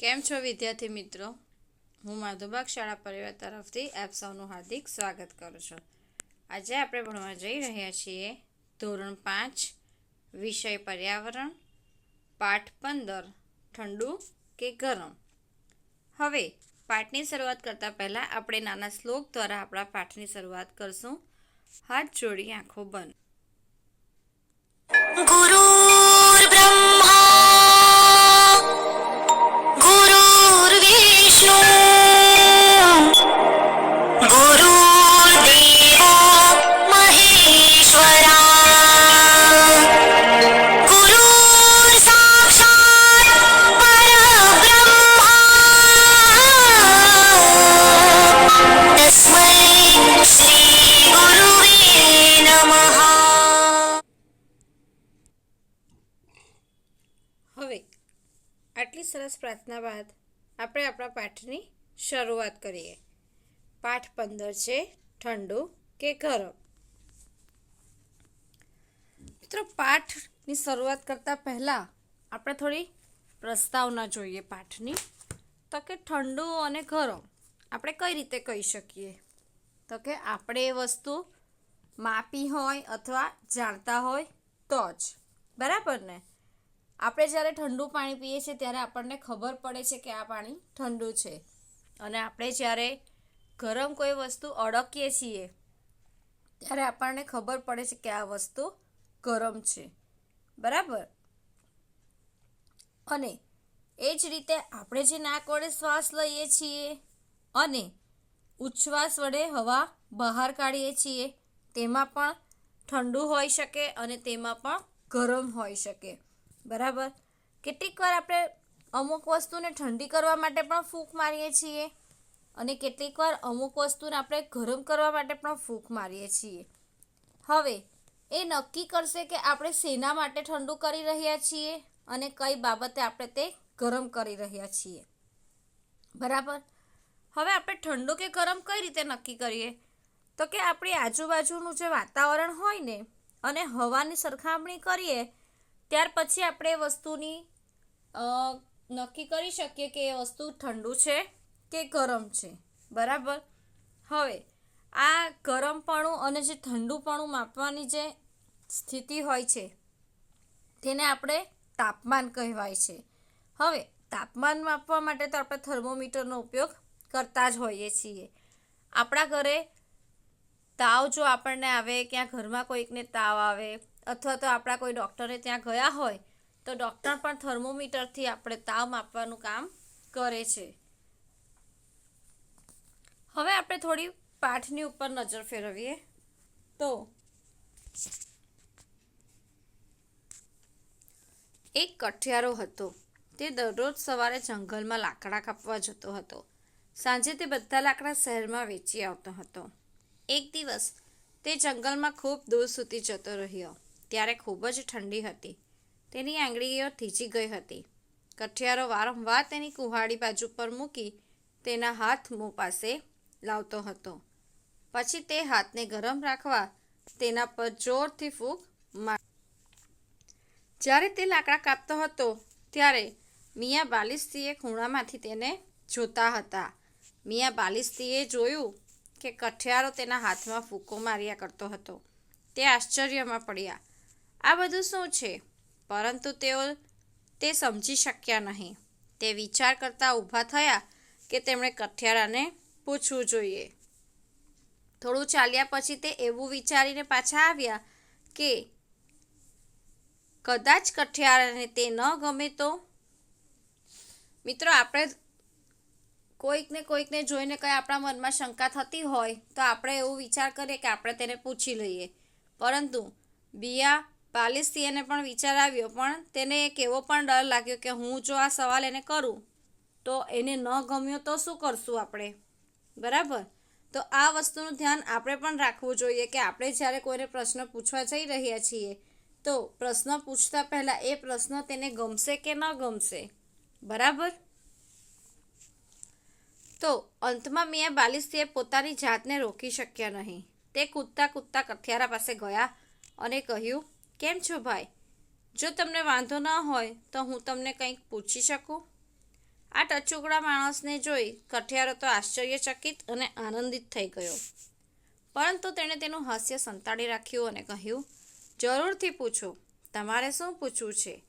કેમ છો વિદ્યાર્થી મિત્રો? હું માધુબાગ શાળા પરિવાર તરફથી આપ સૌનું હાર્દિક સ્વાગત કરું છું. આજે આપણે ભણવા જઈ રહ્યા છીએ ધોરણ પાંચ, વિષય પર્યાવરણ, પાઠ પંદર, ઠંડુ કે ગરમ. હવે પાઠની શરૂઆત કરતાં પહેલાં આપણે નાના શ્લોક દ્વારા આપણા પાઠની શરૂઆત કરશું. હાથ જોડી આંખો બંધ. ગુરુ આટલી સરસ પ્રાર્થના બાદ આપણે આપણા પાઠની શરૂઆત કરીએ. પાઠ પંદર છે, ઠંડુ કે ગરમ? મિત્રો, પાઠની શરૂઆત કરતાં પહેલાં આપણે થોડી પ્રસ્તાવના જોઈએ પાઠની. તો કે ઠંડુ અને ગરમ, આપણે કઈ રીતે કહી શકીએ? તો કે આપણે એ વસ્તુ માપી હોય અથવા જાણતા હોય તો જ. બરાબર ને? આપણે જ્યારે ઠંડુ પાણી પીએ છીએ ત્યારે આપણને ખબર પડે છે કે આ પાણી ઠંડુ છે. અને આપણે જ્યારે ગરમ કોઈ વસ્તુ અડકીએ છીએ, ત્યારે આપણને ખબર પડે છે કે આ વસ્તુ ગરમ છે. બરાબર? અને એ જ રીતે આપણે જે નાક વડે શ્વાસ લઈએ છીએ અને ઉચ્છ્વાસ વડે હવા બહાર કાઢીએ છીએ, તેમાં પણ ઠંડુ હોઈ શકે અને તેમાં પણ ગરમ હોઈ શકે. બરાબર? કેટલીક વાર આપણે અમુક વસ્તુને ઠંડી કરવા માટે પણ ફૂંક મારીએ છીએ અને કેટલીક વાર અમુક વસ્તુને આપણે ગરમ કરવા માટે પણ ફૂંક મારીએ છીએ. હવે, એ નક્કી કરશે કે આપણે શેના માટે ઠંડુ કરી રહ્યા છીએ અને કઈ બાબતે આપણે તે ગરમ કરી રહ્યા છીએ. બરાબર? હવે આપણે ઠંડુ કે ગરમ કઈ રીતે નક્કી કરીએ? તો કે આપણી આજુબાજુનું જે વાતાવરણ હોય ને, અને હવાની સરખામણી કરીએ ત્યાર પછી આપણે વસ્તુની નક્કી કરી શકીએ કે એ વસ્તુ ઠંડુ છે કે ગરમ છે. બરાબર? હવે, આ ગરમપણું અને જે ઠંડુપણું માપવાની જે સ્થિતિ હોય છે, તેને આપણે તાપમાન કહેવાય છે. હવે, તાપમાન માપવા માટે તો આપણે થર્મોમીટરનો ઉપયોગ કરતા જ હોઈએ છીએ. આપણા ઘરે તાવ જો આપણને આવે, ક્યાં ઘરમાં કોઈકને તાવ આવે અથવા તો આપણા કોઈ ડૉક્ટરે ત્યાં ગયા હોય, તો ડૉક્ટર પણ થર્મોમીટરથી આપણે તાવ માપવાનું કામ કરે છે. હવે આપણે થોડી પાઠની ઉપર નજર ફેરવીએ. તો, એક કઠિયારો હતો. તે દરરોજ સવારે જંગલમાં લાકડા કાપવા જતો હતો. સાંજે તે બધા લાકડા શહેરમાં વેચી આવતો હતો. એક દિવસ તે જંગલમાં ખૂબ દૂર સુધી જતો રહ્યો. ત્યારે ખૂબ જ ઠંડી હતી. તેની આંગળીઓ થીજી ગઈ હતી. કઠિયારો વારંવાર તેની કુહાડી બાજુ પર મૂકી તેના હાથ મોં પાસે લાવતો હતો. પછી તે હાથને ગરમ રાખવા તેના પર જોરથી ફૂંક માર જ્યારે તે લાકડા કાપતો હતો, ત્યારે મિયા બાલિસ્તીએ ખૂણામાંથી તેને જોતા હતા. મિયા બાલિસ્તીએ જોયું કે કઠિયારો તેના હાથમાં ફૂંકો માર્યા કરતો હતો. તે આશ્ચર્યમાં પડ્યા. આ બધું શું છે? પરંતુ તેઓ તે સમજી શક્યા નહીં. તે વિચાર કરતા ઊભા થયા કે તેમણે કઠિયારાને પૂછવું જોઈએ. થોડું ચાલ્યા પછી તે એવું વિચારીને પાછા આવ્યા કે કદાચ કઠિયારાને તે ન ગમે તો મિત્રો, આપણે કોઈકને કોઈકને જોઈને કંઈ આપણા મનમાં શંકા થતી હોય તો આપણે એવું વિચાર કરીએ કે આપણે તેને પૂછી લઈએ. પરંતુ બિયા પાલિસ્તીને પણ વિચાર આવ્યો, પણ તેને એક એવો પણ ડર લાગ્યો કે હું જો આ સવાલ એને કરું, તો એને ન ગમ્યો તો શું કરશું આપણે? બરાબર? તો આ વસ્તુનું ધ્યાન આપણે પણ રાખવું જોઈએ કે આપણે જ્યારે કોઈને પ્રશ્ન પૂછવા જઈ રહ્યા છીએ, તો પ્રશ્ન પૂછતા પહેલાં એ પ્રશ્ન તેને ગમશે કે ન ગમશે? બરાબર? તો અંતમાં મિયા બાલિસ્તીએ પોતાની જાતને રોકી શક્યા નહીં. તે કૂદતા કૂદતા કઠિયારા પાસે ગયા અને કહ્યું કેમ છો ભાઈ? જો તમને વાંધો ન હોય તો હું તમને કંઈક પૂછી શકું? આ ટચુકડા માણસને જોઈ કઠિયારો તો આશ્ચર્યચકિત અને આનંદિત થઈ ગયો. પરંતુ તેણે તેનું હાસ્ય સંતાડી રાખ્યું અને કહ્યું, જરૂરથી પૂછો, તમારે શું પૂછવું છે?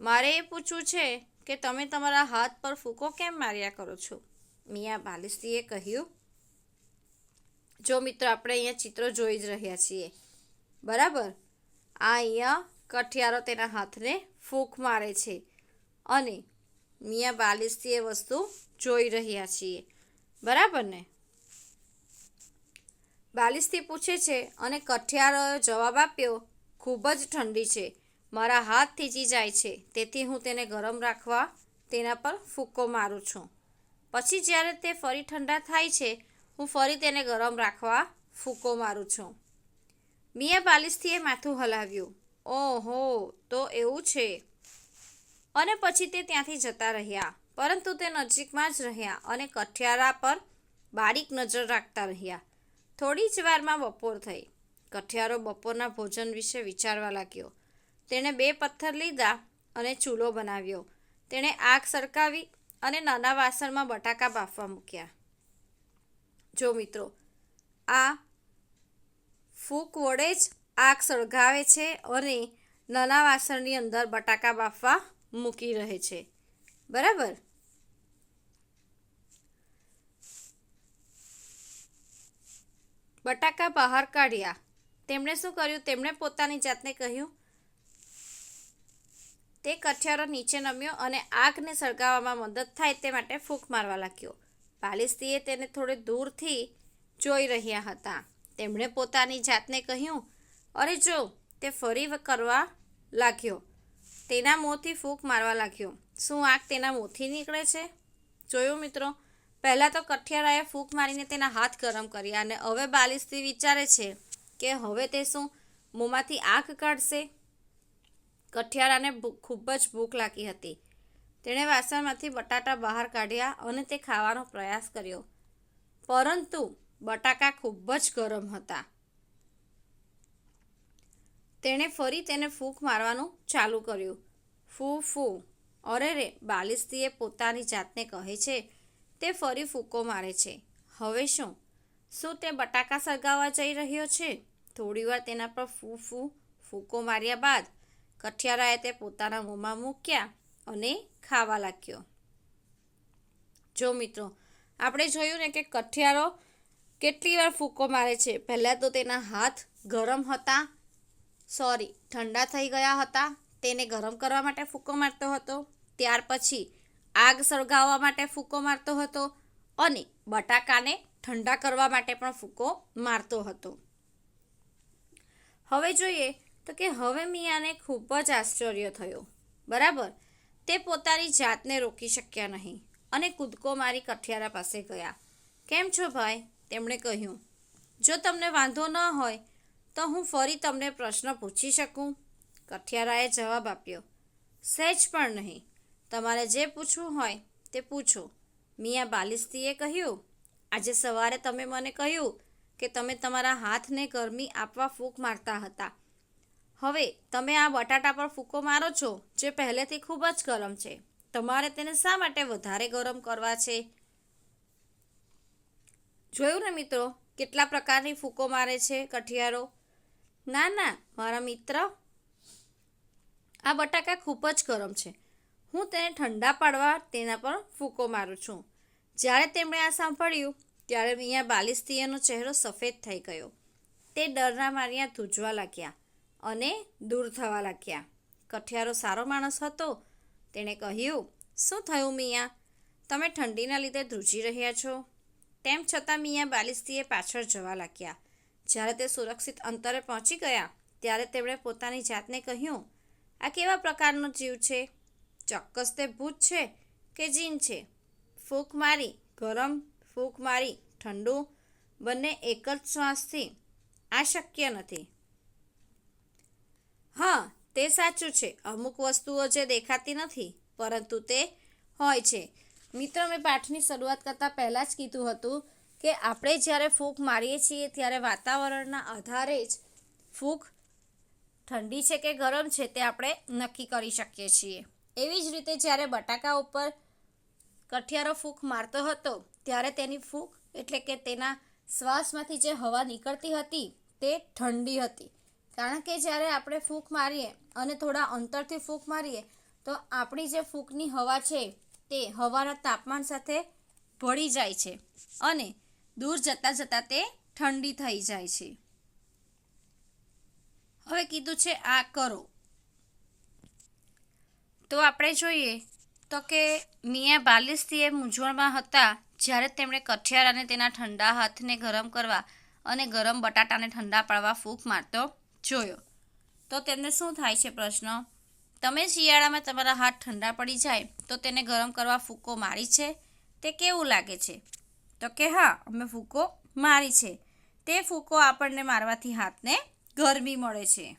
મારે એ પૂછવું છે કે તમે તમારા હાથ પર ફૂકો કેમ માર્યા કરો છો? મિયા બાલિસ્તીએ કહ્યું, જો મિત્રો, આપણે અહીંયા ચિત્રો જોઈ જ રહ્યા છીએ. બરાબર. આ અહીંયા કઠિયારો તેના હાથને ફૂંક મારે છે. અને મિયા બાલિશથી એ વસ્તુ જોઈ રહ્યા છીએ. બરાબર ને? બાલિશથી પૂછે છે, અને કઠિયારોએ જવાબ આપ્યો, ખૂબ જ ઠંડી છે. મારા હાથ થીજી જાય છે. તેથી હું તેને ગરમ રાખવા તેના પર ફૂક્કો મારું છું. પછી જ્યારે તે ફરી ઠંડા થાય છે, હું ફરી તેને ગરમ રાખવા ફૂક્કો મારું છું. મિયા બાલિસ્તીએ માથું હલાવ્યું. ઓહો, તો એવું છે. અને પછી તે ત્યાંથી જતા રહ્યા. પરંતુ તે નજીકમાં જ રહ્યા અને કઠિયારા પર બારીક નજર રાખતા રહ્યા. થોડી જ વારમાં બપોર થઈ. કઠિયારો બપોરના ભોજન વિશે વિચારવા લાગ્યો. તેણે બે પથ્થર લીધા અને ચૂલો બનાવ્યો. તેણે આગ સરકાવી અને નાના વાસણમાં બટાકા બાફવા મૂક્યા. જો મિત્રો, આ ફૂંક વડે જ આગ સળગાવે છે અને નાના વાસણની અંદર બટાકા બાફવા મૂકી રહે છે. બરાબર? બટાકા બહાર કાઢ્યા. તેમણે શું કર્યું? તેમણે પોતાની જાતને કહ્યું, તે કઠિયારો નીચે નમ્યો અને આગને સળગાવવામાં મદદ થાય તે માટે ફૂંક મારવા લાગ્યો. પાલિસ્તીએ તેને થોડે દૂરથી જોઈ રહ્યા હતા. તેમણે પોતાની જાતને કહ્યું, અરે જો, તે ફરી કરવા લાગ્યો. તેના મોંથી ફૂંક મારવા લાગ્યો. શું આગ તેના મોંથી નીકળે છે? જોયું મિત્રો, પહેલાં તો કઠિયારાએ ફૂંક મારીને તેના હાથ ગરમ કર્યા અને હવે બાલિશથી વિચારે છે કે હવે તે શું મોંમાંથી આગ કાઢશે? કઠિયારાને ખૂબ જ ભૂખ લાગી હતી. તેણે વાસણમાંથી બટાટા બહાર કાઢ્યા અને તે ખાવાનો પ્રયાસ કર્યો. પરંતુ બટાકા ખૂબ જ ગરમ હતા. તેણે ફરી તેને ફૂંક મારવાનું ચાલુ કર્યું. ફૂ ફૂ. અરે રે, બાલિસ્તીએ પોતાની જાતને કહે છે, તે ફરી ફૂંકો મારે છે. હવે શું? શું તે બટાકા સળગાવવા જઈ રહ્યો છે? થોડીવાર તેના પર ફૂ ફૂ, ફૂંકો માર્યા બાદ કઠિયારાએ તે પોતાના મોંમાં મૂક્યા અને ખાવા લાગ્યો. જો મિત્રો, આપણે જોયું ને કે કઠિયારો કેટલી વાર ફૂકો મારે છે? પહેલાં તો તેના હાથ ગરમ હતા. સોરી ઠંડા થઈ ગયા હતા. તેને ગરમ કરવા માટે ફૂકો મારતો હતો. ત્યાર પછી આગ સળગાવવા માટે ફૂકો મારતો હતો અને બટાકાને ઠંડા કરવા માટે પણ ફૂકો મારતો હતો. હવે જોઈએ તો કે હવે મિયાને ખૂબ જ આશ્ચર્ય થયો. બરાબર? તે પોતાની જાતને રોકી શક્યા નહીં અને કૂદકો મારી કઠિયારા પાસે ગયા. કેમ છો ભાઈ? તેમણે કહ્યું, જો તમને વાંધો ન હોય, તો હું ફરી તમને પ્રશ્ન પૂછી શકું. કઠિયારાએ જવાબ આપ્યો, સહેજ પણ નહીં. તમારે જે પૂછવું હોય તે પૂછો. મિયા બાલિસ્તીએ કહ્યું, આજે સવારે તમે મને કહ્યું કે તમે તમારા હાથને ગરમી આપવા ફૂંક મારતા હતા. હવે તમે આ બટાટા પર ફૂંકો મારો છો, જે પહેલેથી ખૂબ જ ગરમ છે. તમારે તેને શા માટે વધારે ગરમ કરવા છે? જોયું ને મિત્રો? કેટલા પ્રકારની ફૂંકો મારે છે કઠિયારો? ના ના, મારા મિત્ર. આ બટાકા ખૂબ જ ગરમ છે. હું તેને ઠંડા પાડવા તેના પર ફૂંકો મારું છું. જ્યારે તેમણે આ સાંભળ્યું, ત્યારે મિયા બાલિસ્તીયનો ચહેરો સફેદ થઈ ગયો. તે ડરના માર્યા ધૂજવા લાગ્યા અને દૂર થવા લાગ્યા. કઠિયારો સારો માણસ હતો. તેણે કહ્યું, શું થયું મિયા? તમે ઠંડીના લીધે ધ્રુજી રહ્યા છો. તેમ છતાં મિયા બાલિસ્તીએ પાછળ જવા લાગ્યા. જ્યારે તે સુરક્ષિત અંતરે પહોંચી ગયા, ત્યારે તેમણે પોતાની જાતને કહ્યું, આ કેવા પ્રકારનો જીવ છે? ચોક્કસ તે ભૂત છે કે જીન છે? ફૂંક મારી, ગરમ ફૂંક મારી, ઠંડુ, બંને એક જ શ્વાસથી. આ શક્ય નથી. હા, તે સાચું છે. અમુક વસ્તુઓ જે દેખાતી નથી, પરંતુ તે હોય છે. મિત્રો, મેં પાઠની શરૂઆત કરતાં પહેલાં જ કીધું હતું કે આપણે જ્યારે ફૂંક મારીએ છીએ ત્યારે વાતાવરણના આધારે જ ફૂંક ઠંડી છે કે ગરમ છે તે આપણે નક્કી કરી શકીએ છીએ. એવી જ રીતે જ્યારે બટાકા ઉપર કઠિયારો ફૂંક મારતો હતો, ત્યારે તેની ફૂંક એટલે કે તેના શ્વાસમાંથી જે હવા નીકળતી હતી તે ઠંડી હતી. કારણ કે જ્યારે આપણે ફૂંક મારીએ અને થોડા અંતરથી ફૂંક મારીએ, તો આપણી જે ફૂંકની હવા છે તે હવાના તાપમાન સાથે ભળી જાય છે અને દૂર જતાં જતાં તે ઠંડી થઈ જાય છે. હવે કીધું છે આ કરો. તો આપણે જોઈએ તો કે મિયા બાલિસ્તીએ મૂંઝવણમાં હતા જ્યારે તેમણે કઠિયાર અને તેના ઠંડા હાથને ગરમ કરવા અને ગરમ બટાટાને ઠંડા પાડવા ફૂંક મારતો જોયો. તો તેમને શું થાય છે પ્રશ્ન? તમે શિયાળામાં તમારા હાથ ઠંડા પડી જાય તો તેને ગરમ કરવા ફૂકો મારી છે? તે કેવું લાગે છે? તો કે હા, અમે ફૂકો મારી છે. તે ફૂકો આપણને મારવાથી હાથને ગરમી મળે છે.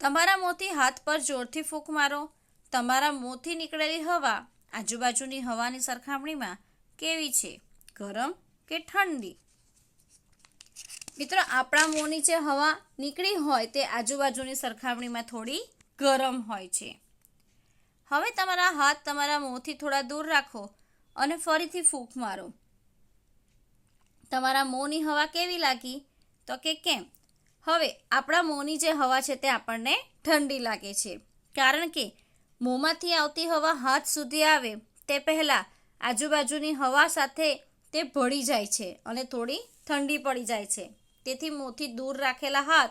તમારા મોંથી હાથ પર જોરથી ફૂંક મારો. તમારા મોંથી નીકળેલી હવા આજુબાજુની હવાની સરખામણીમાં કેવી છે? ગરમ કે ઠંડી? મિત્રો, આપણા મોંની જે હવા નીકળી હોય તે આજુબાજુની સરખામણીમાં થોડી ગરમ હોય છે. હવે તમારા હાથ તમારા મોંથી થોડા દૂર રાખો અને ફરીથી ફૂંક મારો. તમારા મોંની હવા કેવી લાગી? તો કે કેમ? હવે આપણા મોંની જે હવા છે તે આપણને ઠંડી લાગે છે. કારણ કે મોંમાંથી આવતી હવા હાથ સુધી આવે તે પહેલાં આજુબાજુની હવા સાથે તે ભળી જાય છે અને થોડી ઠંડી પડી જાય છે. તેથી મોંથી દૂર રાખેલા હાથ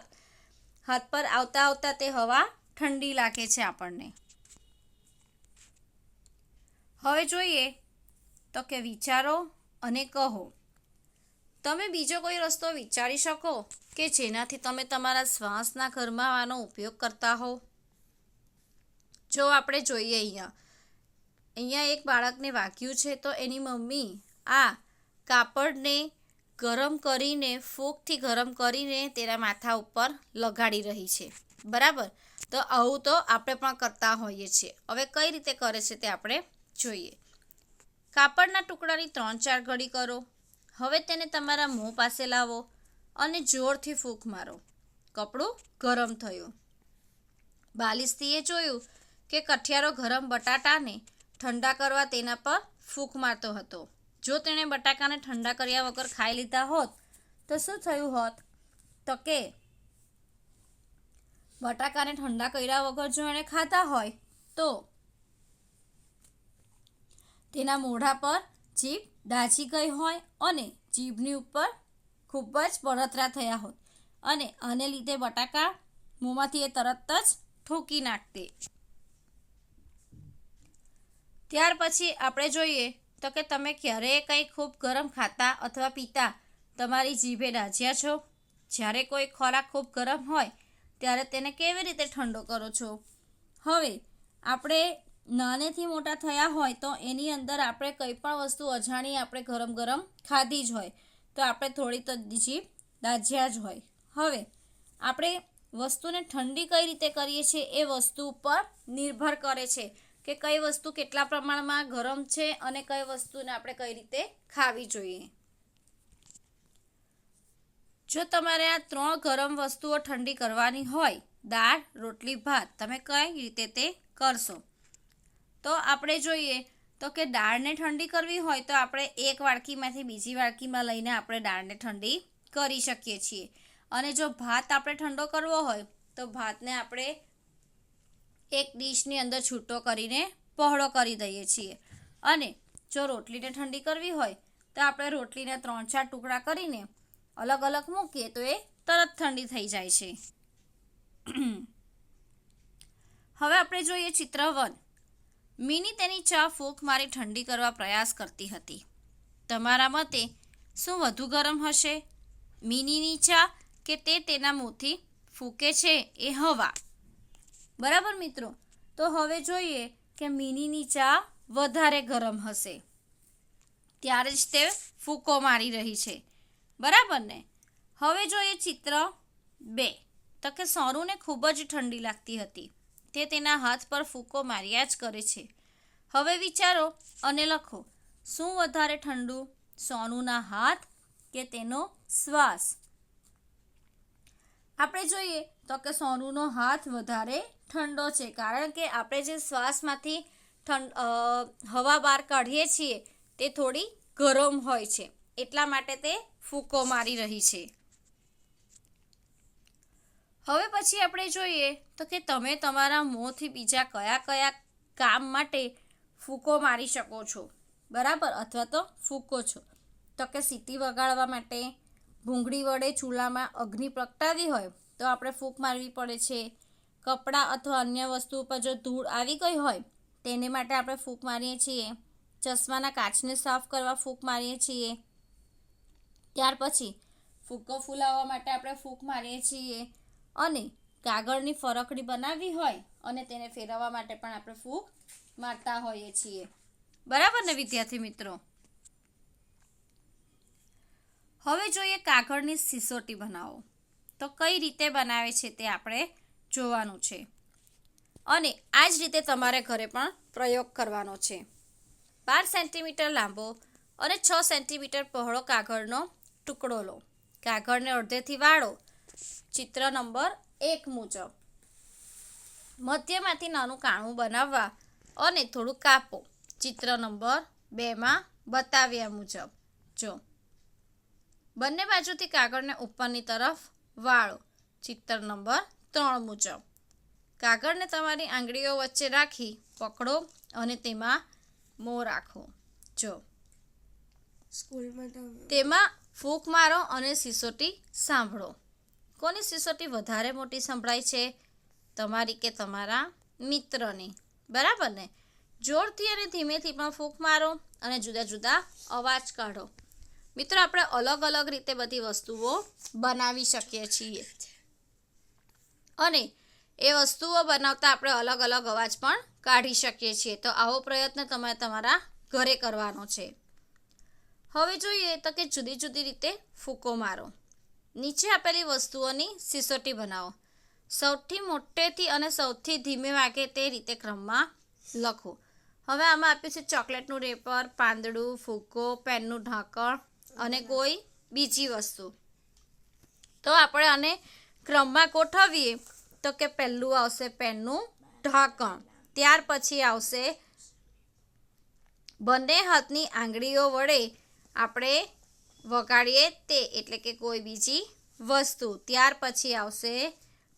હાથ પર આવતા આવતા તે હવા ઠંડી લાગે છે આપણને. હવે જોઈએ તો કે વિચારો અને કહો. તમે બીજો કોઈ રસ્તો વિચારી શકો કે જેનાથી તમે તમારા શ્વાસના ગરમાવાનો ઉપયોગ કરતા હો જો આપણે જોઈએ અહીંયા. અહીંયા એક બાળકને વાગ્યું છે તો એની મમ્મી આ કાપડને ગરમ કરીને ફૂગથી ગરમ કરીને તેના માથા ઉપર લગાડી રહી છે. બરાબર? તો આવું તો આપણે પણ કરતા હોઈએ છીએ. હવે કઈ રીતે કરે છે તે આપણે જોઈએ. કાપડના ટુકડાની ત્રણ ચાર ઘડી કરો. હવે તેને તમારા મોં પાસે લાવો અને જોરથી ફૂંક મારો. કપડું ગરમ થયું. બાલિસ્તીએ જોયું કે કઠિયારો ગરમ બટાટાને ઠંડા કરવા તેના પર ફૂંક મારતો હતો. જો તેણે બટાકાને ઠંડા કર્યા વગર ખાઈ લીધા હોત તો શું થયું હોત? તો કે બટાકાને ઠંડા કર્યા વગર જો એણે ખાતા હોય, તો? તેના મોઢા પર જીભ ડાચી ગઈ હોય અને જીભની ઉપર ખૂબ જ બળતરા થયા હોય અને આને લીધે બટાકા મોંમાંથી એ તરત જ ઠોકી નાખતે. ત્યાર પછી આપણે જોઈએ તો કે તમે ક્યારેય કંઈ ખૂબ ગરમ ખાતા અથવા પીતા તમારી જીભે ડાજ્યા છો? જ્યારે કોઈ ખોરાક ખૂબ ગરમ હોય ત્યારે તેને કેવી રીતે ઠંડો કરો છો? હવે, આપણે નાનેથી મોટા થયા હોય તો એની અંદર આપણે કંઈ પણ વસ્તુ અજાણી આપણે ગરમ ગરમ ખાધી જ હોય. તો આપણે થોડી તો જીભ દાજ્યા જ હોય. હવે, આપણે વસ્તુને ઠંડી કઈ રીતે કરીએ છીએ એ વસ્તુ ઉપર નિર્ભર કરે છે કે કઈ વસ્તુ કેટલા પ્રમાણમાં ગરમ છે અને કઈ વસ્તુને આપણે કઈ રીતે ખાવી જોઈએ. જો તમારે આ ત્રણ ગરમ વસ્તુઓ ઠંડી કરવાની હોય, દાળ, રોટલી, ભાત, તમે કઈ રીતે તે કરશો? તો આપણે જોઈએ, તો કે દાળને ઠંડી કરવી હોય તો આપણે એક વાડકીમાંથી બીજી વાડકીમાં લઈને આપણે દાળને ઠંડી કરી શકીએ છીએ. અને જો ભાત આપણે ઠંડો કરવો હોય, તો ભાતને આપણે એક ડીશની અંદર છૂટો કરીને પહોળો કરી દઈએ છીએ. અને જો રોટલીને ઠંડી કરવી હોય, તો આપણે રોટલીને ત્રણ ચાર ટુકડા કરીને અલગ અલગ મૂકીએ તો એ તરત ઠંડી થઈ જાય છે. હવે આપણે જોઈએ ચિત્ર વન. મિની તેની ચા ફૂંક મારી ઠંડી કરવા પ્રયાસ કરતી હતી. તમારા મતે શું વધુ ગરમ હશે? મિનીની ચા કે તે તેના મોંથી ફૂંકે છે એ હવા? બરાબર મિત્રો? તો હવે જોઈએ કે મિનીની ચા વધારે ગરમ હશે. ત્યારે જ તે ફૂંકો મારી રહી છે. બરાબર ને? હવે જોઈએ ચિત્ર બે, તો કે સોનુને ખૂબ જ ઠંડી લાગતી હતી. તે તેના હાથ પર ફૂકો માર્યા જ કરે છે. હવે વિચારો અને લખો, શું વધારે ઠંડુ, સોનુના હાથ કે તેનો શ્વાસ? આપણે જોઈએ તો કે સોનુનો હાથ વધારે ઠંડો છે, કારણ કે આપણે જે શ્વાસમાંથી ઠંડ હવા બહાર કાઢીએ છીએ, તે થોડી ગરમ હોય છે. એટલા માટે તે ફૂંકો મારી રહી છે. હવે પછી આપણે જોઈએ તો કે તમે તમારા મોંથી બીજા કયા કયા કામ માટે ફૂકો મારી શકો છો? બરાબર? અથવા તો ફૂકો છો? તો કે સીટી વગાડવા માટે, ભૂંગળી વડે ચૂલામાં અગ્નિ પ્રગટાવી હોય તો આપણે ફૂંક મારવી પડે છે. કપડાં અથવા અન્ય વસ્તુ ઉપર જો ધૂળ આવી ગઈ હોય, તેને માટે આપણે ફૂંક મારીએ છીએ. ચશ્માના કાચને સાફ કરવા ફૂંક મારીએ છીએ. ત્યાર પછી ફૂકો ફૂલાવવા માટે આપણે ફૂંક મારીએ છીએ અને કાગળની ફરકડી બનાવવી હોય અને તેને ફેરવવા માટે પણ આપણે ફૂંક મારતા હોઈએ છીએ. બરાબર ને વિદ્યાર્થી મિત્રો? હવે જોઈએ કાગળની સિસોટી બનાવો. તો કઈ રીતે બનાવે છે તે આપણે જોવાનું છે. અને આ જ રીતે તમારે ઘરે પણ પ્રયોગ કરવાનો છે. બાર સેન્ટીમીટર લાંબો અને છ સેન્ટીમીટર પહોળો કાગળનો ટુકડો લો. કાગળને અડધેથી વાળો. ચિત્ર નંબર એક મુજબ. મધ્યમાંથી નાનું કાણું બનાવવા અને થોડું કાપો. ચિત્ર નંબર બેમાં બતાવ્યા મુજબ. જો. બંને બાજુથી કાગળને ઉપરની તરફ વાળો. ચિત્ર નંબર ત્રણ મુજબ. કાગળને તમારી આંગળીઓ વચ્ચે રાખી પકડો અને તેમાં મો રાખો. જો. સ્કૂલમાં તેમાં ફૂંક મારો અને સિસોટી સાંભળો. કોની સિસોટી વધારે મોટી સંભળાય છે? તમારી કે તમારા મિત્રની? બરાબર ને? જોરથી અને ધીમેથી પણ ફૂંક મારો અને જુદા જુદા અવાજ કાઢો. મિત્રો, આપણે અલગ અલગ રીતે બધી વસ્તુઓ બનાવી શકીએ છીએ. અને એ વસ્તુઓ બનાવતા આપણે અલગ અલગ અવાજ પણ કાઢી શકીએ છીએ. તો આવો પ્રયત્ન તમે તમારા ઘરે કરવાનો છે. હવે જોઈએ તો કે જુદી જુદી રીતે ફૂકો મારો. નીચે આપેલી વસ્તુઓની સિસોટી બનાવો. સૌથી મોટેથી અને સૌથી ધીમે વાગે તે રીતે ક્રમમાં લખો. હવે આમાં આપ્યું છે ચોકલેટનું રેપર, પાંદડું, ફૂકો, પેનનું ઢાંકણ અને કોઈ બીજી વસ્તુ. તો આપણે આને ક્રમમાં ગોઠવીએ તો કે પહેલું આવશે પેનનું ઢાંકણ. ત્યાર પછી આવશે બંને હાથની આંગળીઓ વડે આપણે વગાડીએ તે, એટલે કે કોઈ બીજી વસ્તુ. ત્યાર પછી આવશે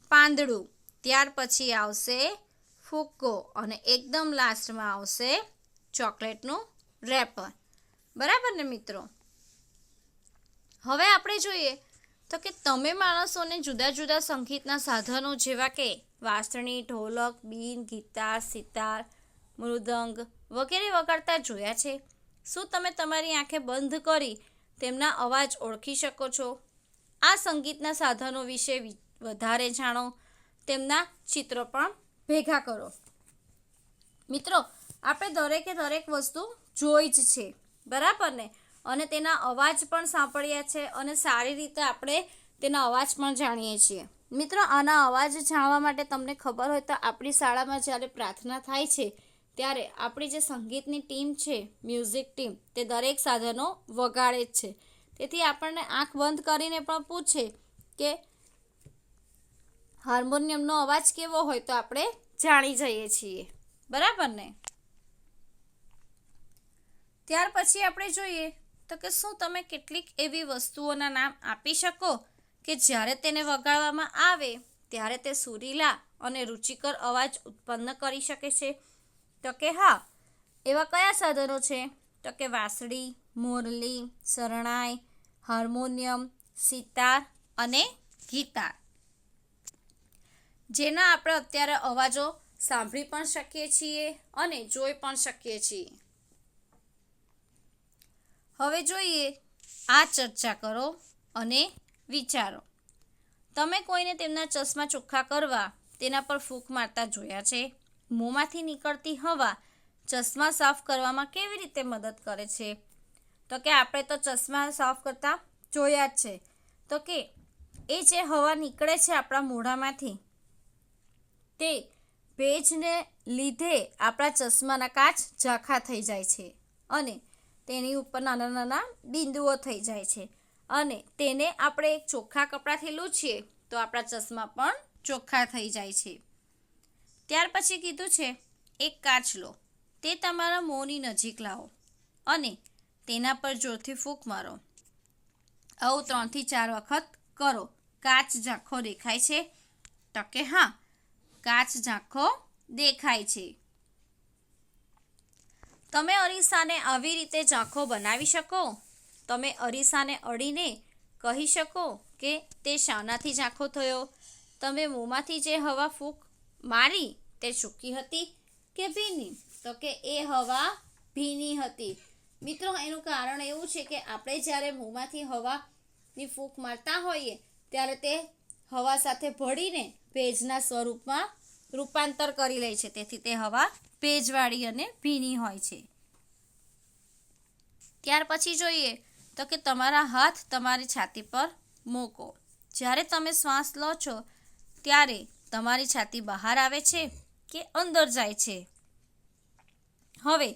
પાંદડું. ત્યાર પછી આવશે ફૂક્કો અને એકદમ લાસ્ટમાં આવશે ચોકલેટનું રેપર. બરાબર ને મિત્રો? હવે આપણે જોઈએ તો કે તમે માણસોને જુદા જુદા સંગીતના સાધનો જેવા કે વાસણી ઢોલક, બીન, ગિટાર, સિતાર, મૃદંગ વગેરે વગાડતા જોયા છે. શું તમે તમારી આંખે બંધ કરી તેમના અવાજ ઓળખી શકો છો? આ સંગીતના સાધનો વિશે વધારે જાણો. તેમના ચિત્રો પણ ભેગા કરો. મિત્રો, આપણે દરેકે દરેક વસ્તુ જોઈ જ છે. બરાબર ને? અને તેના અવાજ પણ સાંભળ્યા છે અને સારી રીતે આપણે તેના અવાજ પણ જાણીએ છીએ. મિત્રો, આના અવાજ જાણવા માટે તમને ખબર હોય તો આપણી શાળામાં જ્યારે પ્રાર્થના થાય છે ત્યારે આપણી જે સંગીતની ટીમ છે, મ્યુઝિક ટીમ, તે દરેક સાધનો વગાડે જ છે. તેથી આપણને આંખ બંધ કરીને પણ પૂછે કે હાર્મોનિયમનો અવાજ કેવો હોય તો આપણે જાણી જઈએ છીએ. બરાબર ને? ત્યાર પછી આપણે જોઈએ તો કે શું તમે કેટલીક એવી વસ્તુઓના નામ આપી શકો કે જ્યારે તેને વગાડવામાં આવે, ત્યારે તે સુરીલા અને રુચિકર અવાજ ઉત્પન્ન કરી શકે છે? તો કે હા, એવા કયા સાધનો છે? તો કે વાંસળી, મોરલી, શરણાઈ, હાર્મોનિયમ, સિતાર અને ગીતાર. જેના આપણે અત્યારે અવાજો સાંભળી પણ શકીએ છીએ અને જોઈ પણ શકીએ છીએ. હવે જોઈએ, આ ચર્ચા કરો અને વિચારો. તમે કોઈને તેમના ચશ્મા ચોખ્ખા કરવા તેના પર ફૂંક મારતા જોયા છે? મોંમાંથી નીકળતી હવા ચશ્મા સાફ કરવામાં કેવી રીતે મદદ કરે છે? તો કે આપણે તો ચશ્મા સાફ કરતા જોયા જ છે. તો કે એ જે હવા નીકળે છે આપણા મોઢામાંથી, તે ભેજને લીધે આપણા ચશ્માના કાચ ઝાંખા થઈ જાય છે અને તેની ઉપર નાના નાના બિંદુઓ થઈ જાય છે અને તેને આપણે ચોખ્ખા કપડાથી લૂછીએ તો આપણા ચશ્મા પણ ચોખ્ખા થઈ જાય છે. ત્યાર પછી કીધું છે, એક કાચ લો, તે તમારા મોંની નજીક લાવો અને તેના પર જોરથી ફૂંક મારો. આવું ત્રણથી ચાર વખત કરો. કાચ ઝાંખો દેખાય છે. તો કે હા, કાચ ઝાંખો દેખાય છે. તમે અરીસાને આવી રીતે ઝાંખો બનાવી શકો? તમે અરીસાને અડીને કહી શકો કે તે શાનાથી ઝાંખો થયો? તમે મોંમાંથી જે હવા ફૂંક મારી તે સૂકી હતી કે ભીની? તો કે એ હવા ભીની હતી. મિત્રો, એનું કારણ એવું છે કે આપણે જ્યારે મોંમાંથી હવાની ફૂંક મારતા હોઈએ, ત્યારે તે હવા સાથે ભળીને ભેજના સ્વરૂપમાં રૂપાંતર કરી લે છે. તેથી તે હવા ભેજવાળી અને ભીની હોય છે. ત્યાર પછી જોઈએ તો કે તમારા હાથ તમારી છાતી પર મૂકો. જ્યારે તમે શ્વાસ લો છો, ત્યારે તમારી છાતી બહાર આવે છે કે અંદર જાય છે? હવે,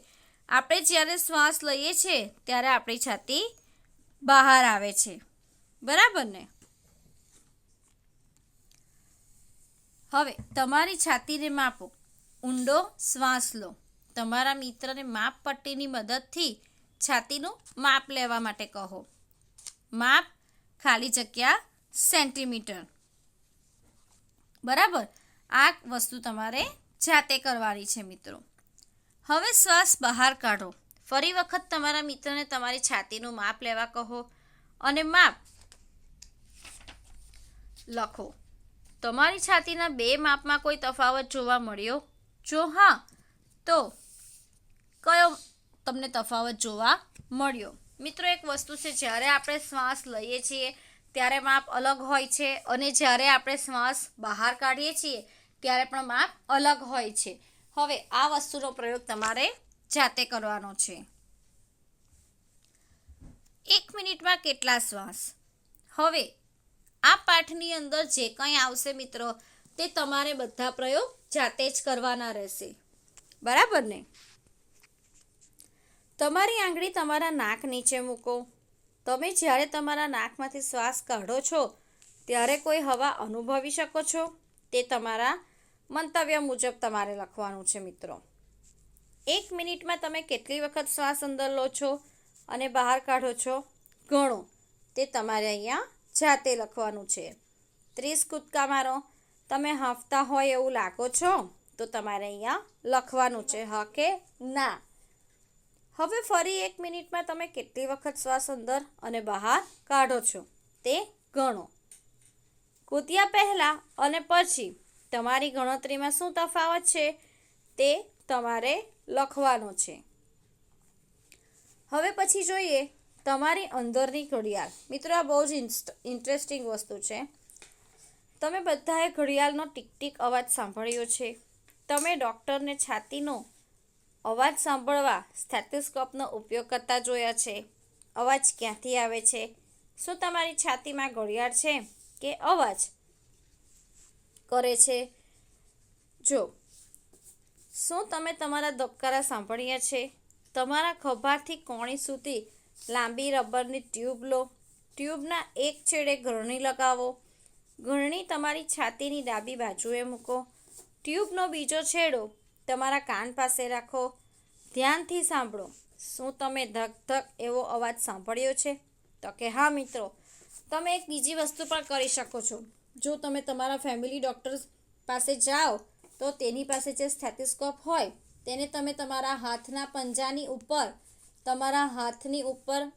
આપણે જ્યારે શ્વાસ લઈએ છીએ ત્યારે આપણી છાતી બહાર આવે છે. બરાબર ને? હવે, તમારી છાતીને માપો. ઊંડો શ્વાસ લો. તમારા મિત્રને માપ પટ્ટીની મદદથી છાતીનું માપ લેવા માટે કહો. માપ ખાલી જગ્યા સેન્ટીમીટર. બરાબર? આ વસ્તુ તમારે જાતે કરવાની છે મિત્રો. હવે શ્વાસ બહાર કાઢો. ફરી વખત તમારા મિત્રને તમારી છાતીનું માપ લેવા કહો અને માપ લખો. તમારી છાતીના બે માપમાં કોઈ તફાવત જોવા મળ્યો? જો હા, તો કયો તમને તફાવત જોવા મળ્યો? મિત્રો, એક વસ્તુ છે, જ્યારે આપણે શ્વાસ લઈએ છીએ ત્યારે માપ અલગ હોય છે અને જ્યારે આપણે શ્વાસ બહાર કાઢીએ છીએ, ત્યારે પણ માપ અલગ હોય છે. હવે આ વસ્તુનો પ્રયોગ તમારે જાતે કરવાનો છે. એક મિનિટમાં કેટલા શ્વાસ? હવે, આ પાઠની અંદર જે કંઈ આવશે મિત્રો, તે તમારે બધા પ્રયોગ જાતે જ કરવાના રહેશે. બરાબર ને? તમારી આંગળી તમારા નાક નીચે મૂકો. તમે જ્યારે તમારા નાકમાંથી શ્વાસ કાઢો છો, ત્યારે કોઈ હવા અનુભવી શકો છો? તે તમારા મંતવ્ય મુજબ તમારે લખવાનું છે, મિત્રો. એક મિનિટમાં તમે કેટલી વખત શ્વાસ અંદર લો છો અને બહાર કાઢો છો? ગણો તે તમારે અહીંયા જાતે લખવાનું છે. ત્રીસ કૂદકા મારો. તમે હાંફતા હોય એવું લાગો છો? તો તમારે અહીંયા લખવાનું છે, હા કે ના? હવે ફરી એક મિનિટમાં તમે કેટલી વખત શ્વાસ અંદર અને બહાર કાઢો છો તે ગણો. કૂદ્યા પહેલાં અને પછી તમારી ગણતરીમાં શું તફાવત છે તે તમારે લખવાનો છે. હવે પછી જોઈએ તમારી અંદરની ઘડિયાળ. મિત્રો, આ બહુ જ ઇન્ટરેસ્ટિંગ વસ્તુ છે. તમે બધાએ ઘડિયાળનો ટીક ટીક અવાજ સાંભળ્યો છે. તમે ડૉક્ટરને છાતીનો અવાજ સાંભળવા સ્ટેથોસ્કોપનો ઉપયોગ કરતા જોયા છે. અવાજ ક્યાંથી આવે છે? શું તમારી છાતીમાં ઘડિયાળ છે કે અવાજ કરે છે? જો, શું તમે તમારા ધબકારા સાંભળ્યા છે? તમારા ખભાથી કોણી સુધી લાંબી રબરની ટ્યુબ લો. ટ્યુબના એક છેડે ઘરણી લગાવો. ઘરણી તમારી છાતીની ડાબી બાજુએ મૂકો. ટ્યુબનો બીજો છેડો તમારા કાન પાસે રાખો. ધ્યાનથી સાંભળો. શું તમે ધક ધક એવો અવાજ સાંભળ્યો છે? તો કે હા, મિત્રો. તમે એક બીજી વસ્તુ પણ કરી શકો છો. જો તમે તમારા ફેમિલી ડૉક્ટર પાસે જાઓ, તો તેની પાસે જે સ્ટેથિસ્કોપ હોય, તેને તમે તમારા હાથના પંજાની ઉપર, તમારા હાથની ઉપર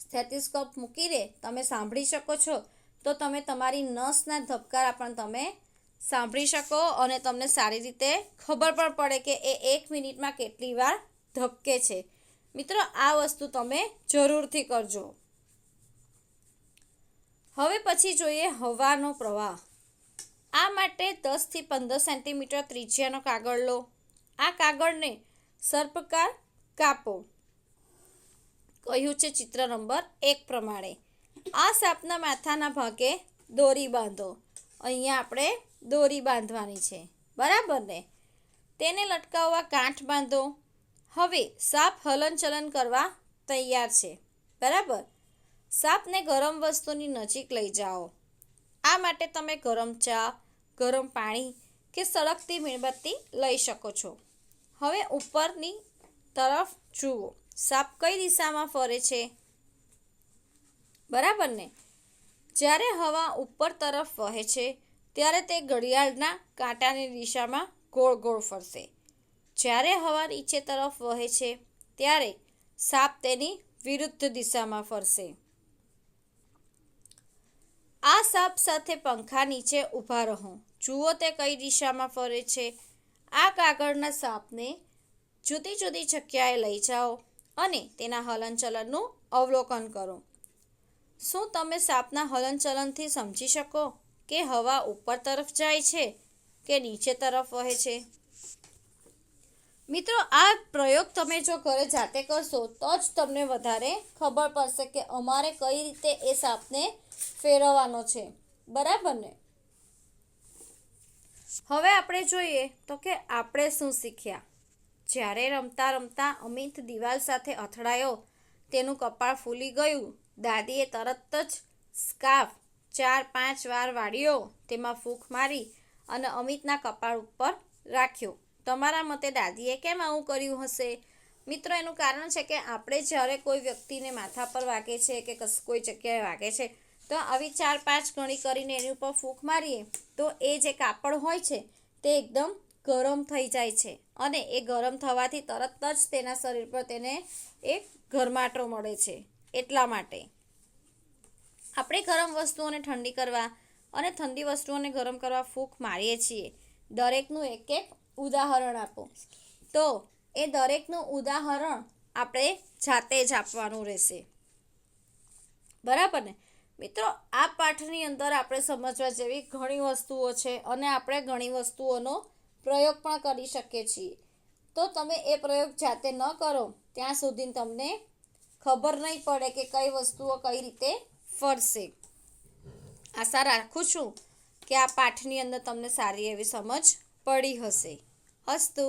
સ્ટેથિસ્કોપ મૂકીને તમે સાંભળી શકો છો. તો તમે તમારી નસના ધબકારા પણ તમે સાંભળી શકો અને તમને સારી રીતે ખબર પણ પડે કે એ એક મિનિટમાં કેટલી વાર ધબકે છે. મિત્રો, આ વસ્તુ તમે જરૂરથી કરજો. હવે પછી જોઈએ હવાનો પ્રવાહ. આ માટે દસથી પંદર સેન્ટીમીટર ત્રિજ્યાનો કાગળ લો. આ કાગળને સર્પકાર કાપો. કહ્યું છે ચિત્ર નંબર એક પ્રમાણે. આ સાપના માથાના ભાગે દોરી બાંધો. અહીંયા આપણે દોરી બાંધવાની છે. બરાબર ને? તેને લટકાવવા કાંઠ બાંધો. હવે સાપ હલનચલન કરવા તૈયાર છે. બરાબર? સાપને ગરમ વસ્તુની નજીક લઈ જાઓ. આ માટે તમે ગરમ ચા, ગરમ પાણી કે સળગતી મીણબત્તી લઈ શકો છો. હવે ઉપરની તરફ જુઓ. સાપ કઈ દિશામાં ફરે છે? બરાબર ને? જ્યારે હવા ઉપર તરફ વહે છે ત્યારે તે ઘડિયાળના કાંટાની દિશામાં ગોળ ગોળ ફરશે. જ્યારે હવા નીચે તરફ વહે છે, ત્યારે સાપ તેની વિરુદ્ધ દિશામાં ફરશે. આ સાપ સાથે પંખા નીચે ઊભા રહો. જુઓ તે કઈ દિશામાં ફરે છે. આ કાગળના સાપને જુદી જુદી જગ્યાએ લઈ જાઓ અને તેના હલનચલનનું અવલોકન કરો. શું તમે સાપના હલનચલનથી સમજી શકો? કે હવા ઉપર તરફ જાય છે કે નીચે તરફ વહે છે? મિત્રો, આ પ્રયોગ તમે જો ઘરે જાતે કરશો, તો જ તમને વધારે ખબર પડશે કે અમારે કઈ રીતે એ સાપને ફેરવવાનો છે. બરાબર ને? હવે આપણે જોઈએ તો કે આપણે શું શીખ્યા? જ્યારે રમતા રમતા અમિત દિવાલ સાથે અથડાયો, તેનું કપાળ ફૂલી ગયું. દાદીએ તરત જ સ્કાર્ફ ચાર પાંચ વાર વાળ્યો તેમાં ફૂંક મારી અને અમિતના કપાળ ઉપર રાખ્યો. તમારા મતે દાદીએ કેમ આવું કર્યું હશે? મિત્રો, એનું કારણ છે કે આપણે જ્યારે કોઈ વ્યક્તિને માથા પર વાગે છે કે કોઈ જગ્યાએ વાગે છે, તો આવી ચાર પાંચ ગણી કરીને એની ઉપર ફૂંક મારીએ, તો એ જે કાપડ હોય છે તે એકદમ ગરમ થઈ જાય છે અને એ ગરમ થવાથી તરત જ તેના શરીર પર તેને એક ગરમાટો મળે છે, એટલા માટે. આપણે ગરમ વસ્તુઓને ઠંડી કરવા અને ઠંડી વસ્તુઓને ગરમ કરવા ફૂંક મારીએ છીએ. દરેકનું એક એક ઉદાહરણ આપો. તો, એ દરેકનું ઉદાહરણ આપણે જાતે જ આપવાનું રહેશે. બરાબર ને? મિત્રો, આ પાઠની અંદર આપણે સમજવા જેવી ઘણી વસ્તુઓ છે અને આપણે ઘણી વસ્તુઓનો પ્રયોગ પણ કરી શકીએ છીએ. તો તમે એ પ્રયોગ જાતે ન કરો, ત્યાં સુધી તમને ખબર નહીં પડે કે કઈ વસ્તુઓ કઈ રીતે ફરશે. આશા રાખું છું કે આ પાઠની અંદર તમને સારી એવી સમજ પડી હશે. અસ્તુ